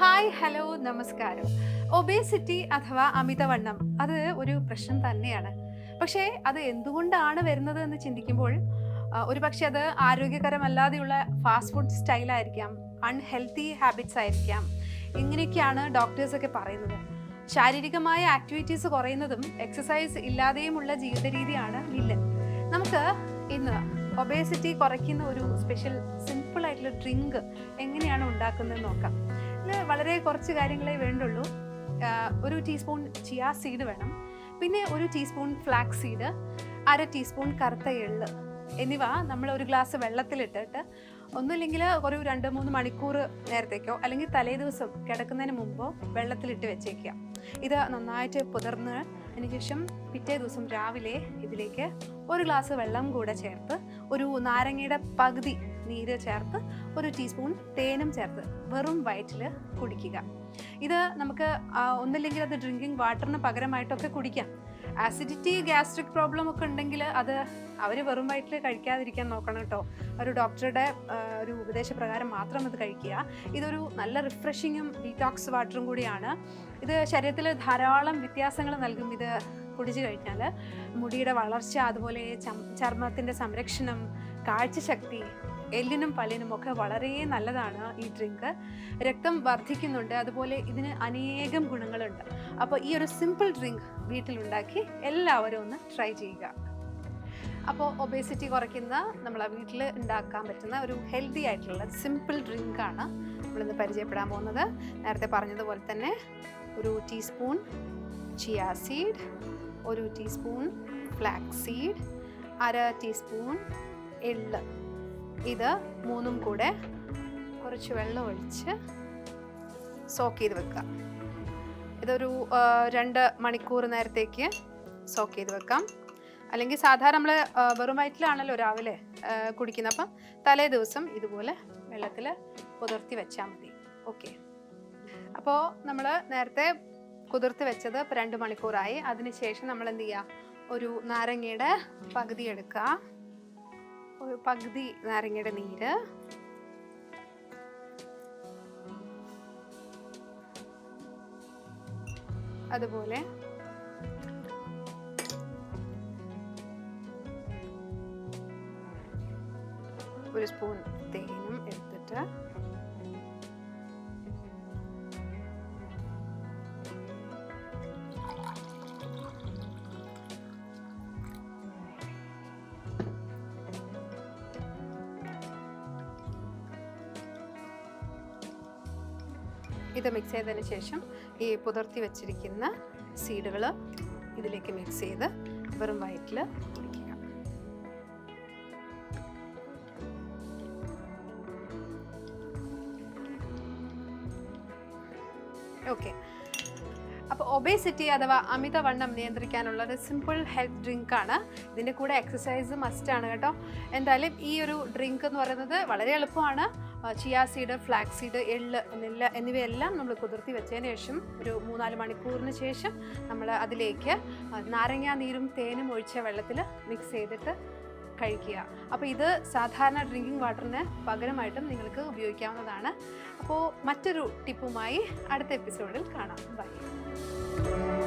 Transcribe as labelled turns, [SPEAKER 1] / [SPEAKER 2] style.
[SPEAKER 1] Hi hello നമസ്കാരം. Obesity അഥവാ അമിതവണ്ണം അത് ഒരു പ്രശ്നം തന്നെയാണ്. പക്ഷേ അത് എന്തുകൊണ്ടാണ് വരുന്നത് എന്ന് ചിന്തിക്കുമ്പോൾ ഒരു പക്ഷേ അത് ആരോഗ്യകരമല്ലാതെയുള്ള ഫാസ്റ്റ് ഫുഡ് സ്റ്റൈലായിരിക്കാം അൺഹെൽത്തി ഹാബിറ്റ്സ് ആയിരിക്കാം ഇങ്ങനെയൊക്കെയാണ് ഡോക്ടേഴ്സൊക്കെ പറയുന്നത്. ശാരീരികമായ ആക്ടിവിറ്റീസ് കുറയുന്നതും എക്സസൈസ് ഇല്ലാതെയുമുള്ള ജീവിത രീതിയാണ് വില്ലൻ. നമുക്ക് ഇന്ന് ഒബേസിറ്റി കുറയ്ക്കുന്ന ഒരു സ്പെഷ്യൽ സിമ്പിൾ ആയിട്ടുള്ള ഡ്രിങ്ക് എങ്ങനെയാണ് ഉണ്ടാക്കുന്നത് നോക്കാം. വളരെ കുറച്ച് കാര്യങ്ങളെ വേണ്ടുള്ളൂ. ഒരു ടീസ്പൂൺ ചിയ സീഡ് വേണം. പിന്നെ ഒരു ടീസ്പൂൺ ഫ്ലാക്സ് സീഡ് അര ടീസ്പൂൺ കറുത്ത എള്ള് എന്നിവ നമ്മൾ ഒരു ഗ്ലാസ് വെള്ളത്തിലിട്ടിട്ട് ഒന്നുമില്ലെങ്കിൽ ഒരു രണ്ട് മൂന്ന് മണിക്കൂർ നേരത്തേക്കോ അല്ലെങ്കിൽ തലേ ദിവസം കിടക്കുന്നതിന് മുമ്പോ വെള്ളത്തിലിട്ട് വെച്ചേക്കുക. ഇത് നന്നായിട്ട് പുതിർന്ന് അതിനുശേഷം പിറ്റേ ദിവസം രാവിലെ ഇതിലേക്ക് ഒരു ഗ്ലാസ് വെള്ളം കൂടെ ചേർത്ത് ഒരു നാരങ്ങയുടെ പകുതി നീര് ചേർത്ത് ഒരു ടീസ്പൂൺ തേനും ചേർത്ത് വെറും വയറ്റിൽ കുടിക്കുക. ഇത് നമുക്ക് ഒന്നില്ലെങ്കിൽ അത് ഡ്രിങ്കിങ് വാട്ടറിന് പകരമായിട്ടൊക്കെ കുടിക്കാം. ആസിഡിറ്റി ഗ്യാസ്ട്രിക് പ്രോബ്ലം ഒക്കെ ഉണ്ടെങ്കിൽ അത് അവർ വെറും വയറ്റിൽ കഴിക്കാതിരിക്കാൻ നോക്കണം കേട്ടോ. ഒരു ഡോക്ടറുടെ ഒരു ഉപദേശപ്രകാരം മാത്രം അത് കഴിക്കുക. ഇതൊരു നല്ല റിഫ്രഷിങ്ങും ഡീറ്റോക്സ് വാട്ടറും കൂടിയാണ്. ഇത് ശരീരത്തിൽ ധാരാളം വ്യത്യാസങ്ങൾ നൽകും. ഇത് കുടിച്ചു കഴിഞ്ഞാൽ മുടിയുടെ വളർച്ച അതുപോലെ ചർമ്മത്തിന്റെ സംരക്ഷണം കാഴ്ചശക്തി എല്ലിനും പല്ലിനും ഒക്കെ വളരെ നല്ലതാണ് ഈ ഡ്രിങ്ക്. രക്തം വർദ്ധിക്കുന്നുണ്ട് അതുപോലെ ഇതിന് അനേകം ഗുണങ്ങളുണ്ട്. അപ്പോൾ ഈ ഒരു സിമ്പിൾ ഡ്രിങ്ക് വീട്ടിലുണ്ടാക്കി എല്ലാവരും ഒന്ന് ട്രൈ ചെയ്യുക. അപ്പോൾ ഒബേസിറ്റി കുറയ്ക്കുന്ന നമ്മളെ വീട്ടിൽ ഉണ്ടാക്കാൻ പറ്റുന്ന ഒരു ഹെൽത്തി ആയിട്ടുള്ള സിമ്പിൾ ഡ്രിങ്കാണ് നമ്മളിന്ന് പരിചയപ്പെടാൻ പോകുന്നത്. നേരത്തെ പറഞ്ഞതുപോലെ തന്നെ ഒരു ടീസ്പൂൺ ചിയ സീഡ് ഒരു ടീസ്പൂൺ ഫ്ലാക്സ് സീഡ് അര ടീസ്പൂൺ എള്ള്. ഇത് മൂന്നും കൂടെ കുറച്ച് വെള്ളം ഒഴിച്ച് സോക്ക് ചെയ്ത് വെക്കുക. ഇതൊരു രണ്ട് മണിക്കൂർ നേരത്തേക്ക് സോക്ക് ചെയ്ത് വെക്കാം. അല്ലെങ്കിൽ സാധാരണ നമ്മൾ വെറും വയറ്റിലാണല്ലോ രാവിലെ കുടിക്കുന്നത്. അപ്പം തലേ ദിവസം ഇതുപോലെ വെള്ളത്തിൽ പുതർത്തി വെച്ചാൽ മതി. ഓക്കെ അപ്പോൾ നമ്മൾ നേരത്തെ കുതിർത്ത് വെച്ചത് ഇപ്പോൾ രണ്ട് മണിക്കൂറായി. അതിനുശേഷം നമ്മൾ എന്ത് ചെയ്യുക ഒരു നാരങ്ങയുടെ പകുതി എടുക്കുക ഒരു പകുതി നാരങ്ങയുടെ നീര്. അതുപോലെ ഒരു സ്പൂൺ തേനും എടുത്തിട്ട് ഇത് മിക്സ് ചെയ്തതിന് ശേഷം ഈ പുതിർത്തി വെച്ചിരിക്കുന്ന സീഡുകൾ ഇതിലേക്ക് മിക്സ് ചെയ്ത് വെറും വയറ്റിൽ കുടിക്കുക ഓക്കെ അപ്പോൾ ഒബേസിറ്റി അഥവാ അമിതവണ്ണം നിയന്ത്രിക്കാനുള്ള ഒരു സിമ്പിൾ ഹെൽത്ത് ഡ്രിങ്ക് ആണ്. ഇതിന്റെ കൂടെ എക്സസൈസ് ആണ് കേട്ടോ. എന്തായാലും ഈ ഒരു ഡ്രിങ്ക് എന്ന് പറയുന്നത് വളരെ എളുപ്പമാണ്. ചിയാ സീഡ് ഫ്ലാക്സ് സീഡ് എള്ള് നെല്ല് എന്നിവയെല്ലാം നമ്മൾ കുതിർത്തി വെച്ചതിന് ശേഷം ഒരു മൂന്നാൽ മണിക്കൂറിന് ശേഷം നമ്മൾ അതിലേക്ക് നാരങ്ങാ നീരും തേനും ഒഴിച്ച വെള്ളത്തിൽ മിക്സ് ചെയ്തിട്ട് കഴിക്കുക. അപ്പോൾ ഇത് സാധാരണ ഡ്രിങ്കിങ് വാട്ടറിന് പകരമായിട്ടും നിങ്ങൾക്ക് ഉപയോഗിക്കാവുന്നതാണ്. അപ്പോൾ മറ്റൊരു ടിപ്പുമായി അടുത്ത എപ്പിസോഡിൽ കാണാം. ബൈ.